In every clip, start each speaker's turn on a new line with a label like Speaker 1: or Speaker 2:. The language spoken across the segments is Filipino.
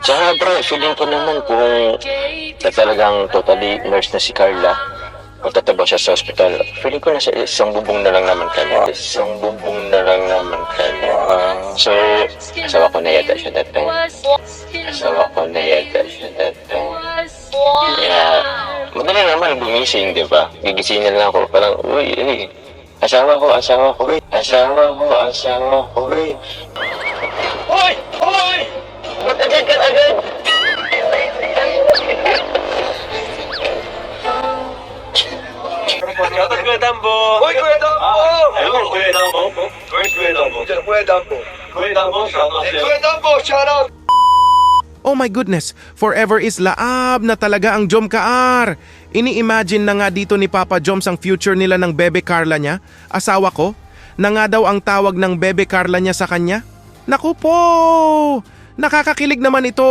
Speaker 1: Tsaka bro, feeling ko naman kung na talagang totally nurse na si Carla, magtataba siya sa hospital, feeling ko nasa isang bubong na lang naman kami. Isang bubong na lang naman kami. so, asawa ko na yata siya that time. Asawa ko na yata siya that time. Kaya, madali naman gumising, di ba? Gigising na lang ako, parang, uy, uy, asawa ko, asawa ko, uy, asawa ko, asawa ko, uy.
Speaker 2: Shoutout Kuya Dambo!
Speaker 3: Uy, Kuya Dambo!
Speaker 2: Ah, ayun mo, Kuya Dambo. Where's Kuya Dambo?
Speaker 3: Diyan, Kuya Dambo.
Speaker 2: Kuya Dambo, shoutout sa'yo.
Speaker 3: Kuya Dambo!
Speaker 4: Oh my goodness, forever is laab na talaga ang Jom Kaar. Ini-imagine na nga dito ni Papa Joms ang future nila ng bebe Carla niya, asawa ko, na nga daw ang tawag ng bebe Carla niya sa kanya. Naku po! Nakakakilig naman ito!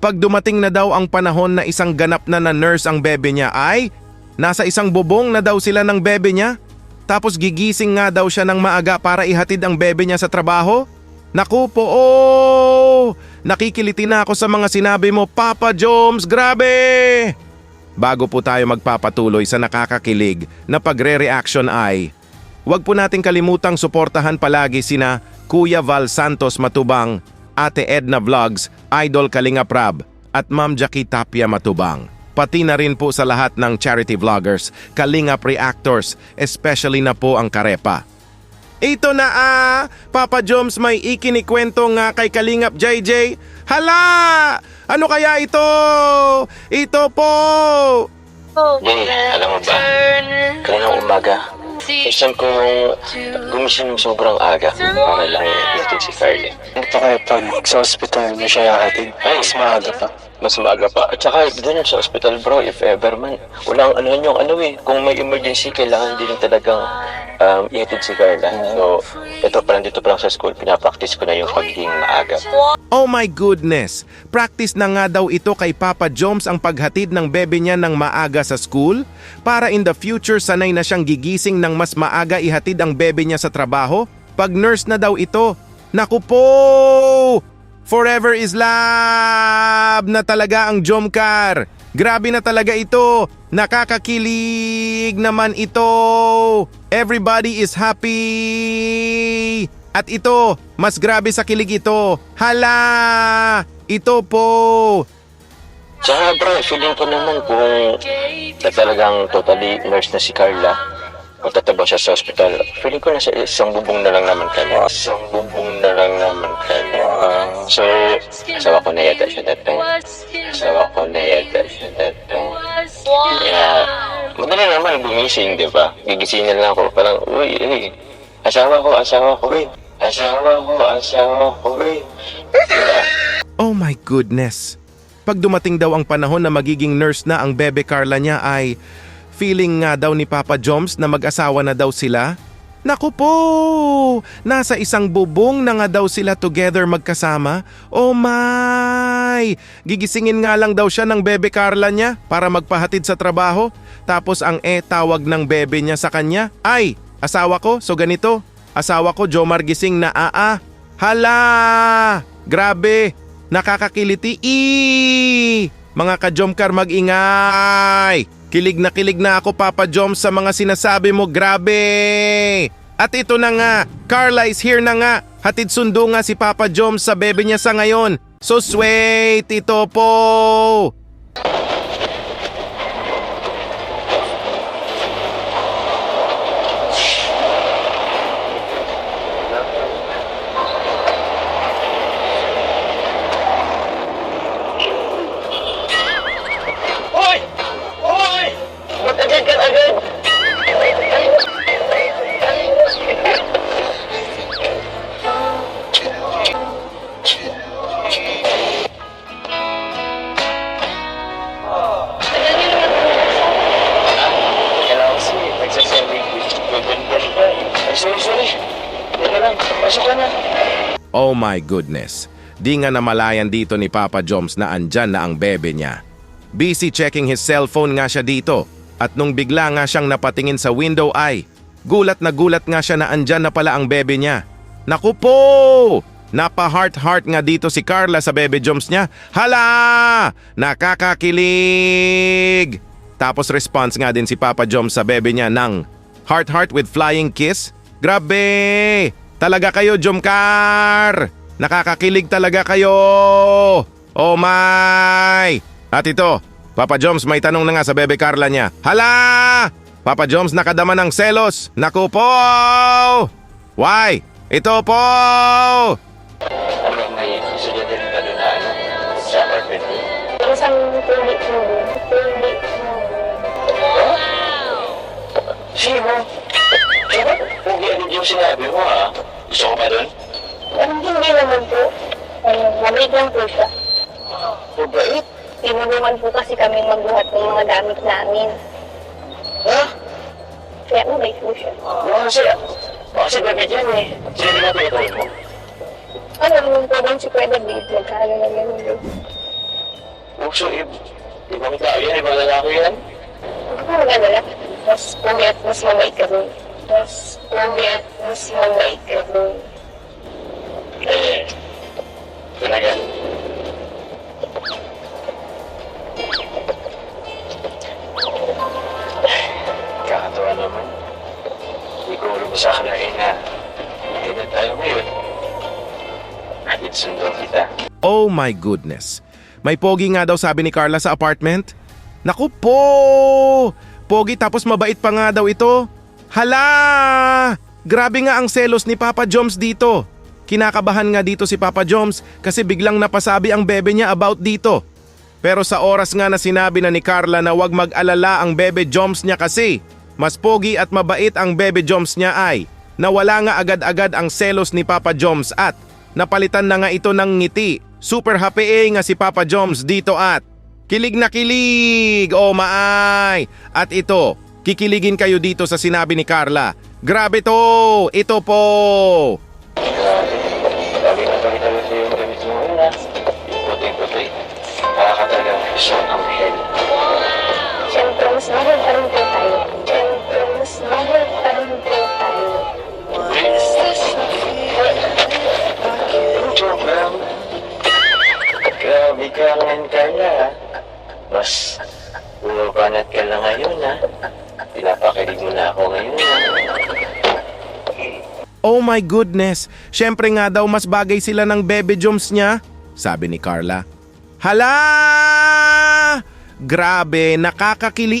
Speaker 4: Pag dumating na daw ang panahon na isang ganap na na nurse ang bebe niya ay, nasa isang bubong na daw sila ng bebe niya. Tapos gigising nga daw siya ng maaga para ihatid ang bebe niya sa trabaho. Naku po, oh! Nakikiliti na ako sa mga sinabi mo, Papa Joms, grabe! Bago po tayo magpapatuloy sa nakakakilig na pagre-reaction ay, huwag po nating kalimutang suportahan palagi sina Kuya Val Santos Matubang, Ate Edna Vlogs, Idol Kalinga Prab, at Ma'am Jackie Tapia Matubang. Pati na rin po sa lahat ng charity vloggers, Kalingap Reactors, especially na po ang Karepa. Ito na ah! Papa Joms may ikinikwento nga kay Kalingap JJ. Hala! Ano kaya ito? Ito po!
Speaker 1: Jay, alam mo ba? Kanina umaga, first time kong gumising ng sobrang aga para lang ihatid si Carly.
Speaker 5: Ano pa kayo pag sa hospital mo siya yahatid?
Speaker 1: Ay,
Speaker 5: Mas maaga pa.
Speaker 1: Mas maaga pa. At saka doon sa hospital bro, if ever man, walang ano yung ano eh. Kung may emergency, kailangan din talagang um, ihatid si Carla. So, ito pa lang dito pa lang sa school, pinapractice ko na yung pagiging maaga.
Speaker 4: Oh my goodness! Practice na nga daw ito kay Papa Joms ang paghatid ng bebe niya ng maaga sa school para in the future sanay na siyang gigising ng mas maaga ihatid ang bebe niya sa trabaho? Pag nurse na daw ito, naku po! Forever is love na talaga ang Jomcar. Grabe na talaga ito. Nakakakilig naman ito. Everybody is happy. At ito, mas grabe sa kilig ito. Hala! Ito po.
Speaker 1: Tsaka bro, feeling ko naman kung na talagang totally nurse na si Carla, magtataba siya sa hospital, feeling ko nasa isang bubong na lang naman kami. Isang bubong na lang naman kami. so, asawa ko na yata siya time. Asawa ko na yata siya time. Kaya, madali naman gumising, di ba? Gigising na lang ako, parang, uy, uy, asawa ko, asawa ko, uy, asawa ko, asawa ko, uy.
Speaker 4: Oh my goodness. Pag dumating daw ang panahon na magiging nurse na ang bebe Carla niya ay feeling nga daw ni Papa Joms na mag-asawa na daw sila. Naku po! Nasa isang bubong na nga daw sila together magkasama. Oh my! Gigisingin nga lang daw siya ng bebe Carla niya para magpahatid sa trabaho. Tapos ang e tawag ng bebe niya sa kanya, Ay, asawa ko, so ganito. Asawa ko, Jomar gising na aa. Hala! Grabe! Nakakakiliti. Eee! Mga ka-Jomcar mag-ingay! Kilig na kilig na ako Papa Jom sa mga sinasabi mo, grabe! At ito na nga, Carla is here na nga. Hatid sundo nga si Papa Jom sa bebe niya sa ngayon. So sweet, ito po! Oh my goodness. Di nga namalayan dito ni Papa Joms na andyan na ang bebe niya. Busy checking his cellphone nga siya dito at nung bigla nga siyang napatingin sa window ay gulat na gulat nga siya na andyan na pala ang bebe niya. Naku po! Napa-heart-heart nga dito si Carla sa bebe jumps niya. Hala! Nakakakilig! Tapos response nga din si Papa Joms sa bebe niya ng heart-heart with flying kiss. Grabe! Talaga kayo, Jomcar! Nakakakilig talaga kayo! Oh my! At ito, Papa Joms may tanong na nga sa bebe Carla niya. Hala! Papa Joms nakadama ng selos. Naku po! Why? Ito po!
Speaker 1: Yung sinabi mo ha? Gusto ko pa doon?
Speaker 6: Parang hindi naman po. Ano, mabait lang po siya.
Speaker 1: Mabait?
Speaker 6: Tinulungan po kasi kami magbuhat ng mga gamit namin.
Speaker 1: Ha?
Speaker 6: Kaya mabait po siya.
Speaker 1: Baka kasi, kasi bakit yan eh. Sino din natin ito mo?
Speaker 6: Ano naman po doon si Kuya David, nagkano na gano'n doon.
Speaker 1: Uso, ibang tao yan, ibang lalaki yan.
Speaker 6: Ako maganda lang. Mas pogi at mas mabait ka doon. Mas pogi at mas mabait ka doon.
Speaker 1: Eh, talaga. Kakatawa naman. Hindi ko alam sa akin na ina. Hindi na tayo ngayon. Hatid sundo kita.
Speaker 4: Oh my goodness. May pogi nga daw sabi ni Carla sa apartment. Naku po! Pogi tapos mabait pa nga daw ito. Hala! Grabe nga ang selos ni Papa Joms dito. Kinakabahan nga dito si Papa Joms kasi biglang napasabi ang bebe niya about dito. Pero sa oras nga na sinabi na ni Carla na wag mag-alala ang bebe Joms niya kasi, mas pogi at mabait ang bebe Joms niya ay, nawala nga agad-agad ang selos ni Papa Joms at napalitan na nga ito ng ngiti. Super happy eh nga si Papa Joms dito at kilig na kilig, oh maay. At ito, kikiligin kayo dito sa sinabi ni Carla. Grabe to, ito po. Oh my goodness, syempre nga daw mas bagay sila ng bebe joms niya, sabi ni Carla. Hala! Grabe, nakakakilig!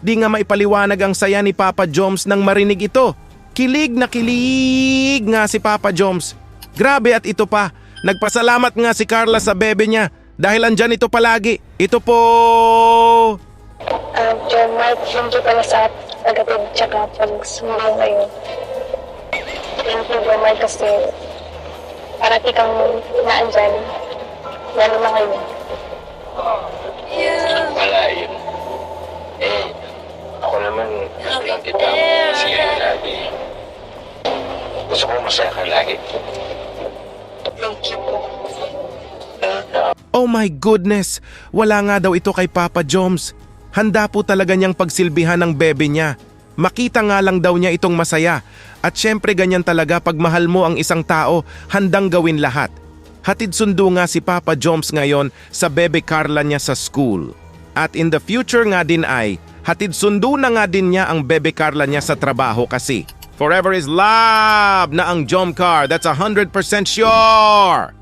Speaker 4: Di nga maipaliwanag ang saya ni Papa Joms nang marinig ito. Kilig na kilig nga si Papa Joms. Grabe at ito pa, nagpasalamat nga si Carla sa bebe niya dahil andyan ito palagi. Ito po!
Speaker 6: Um, John Mark, thank pala sa tagatid tsaka pag-sumaw ngayon. Thank you, Mark, kasi parati kang naandyan. Lalo na ngayon.
Speaker 1: Wala yun. Eh, ako naman, lang kita masaya lagi. Gusto ko masaya ka lagi.
Speaker 6: Thank you po.
Speaker 4: Oh my goodness! Wala nga daw ito kay Papa Joms. Handa po talaga niyang pagsilbihan ng bebe niya. Makita nga lang daw niya itong masaya. At syempre ganyan talaga pag mahal mo ang isang tao, handang gawin lahat. Hatid sundo nga si Papa Joms ngayon sa bebe Carla niya sa school. At in the future nga din ay, hatid sundo na nga din niya ang bebe Carla niya sa trabaho kasi. Forever is love na ang Jomcar, that's 100% sure!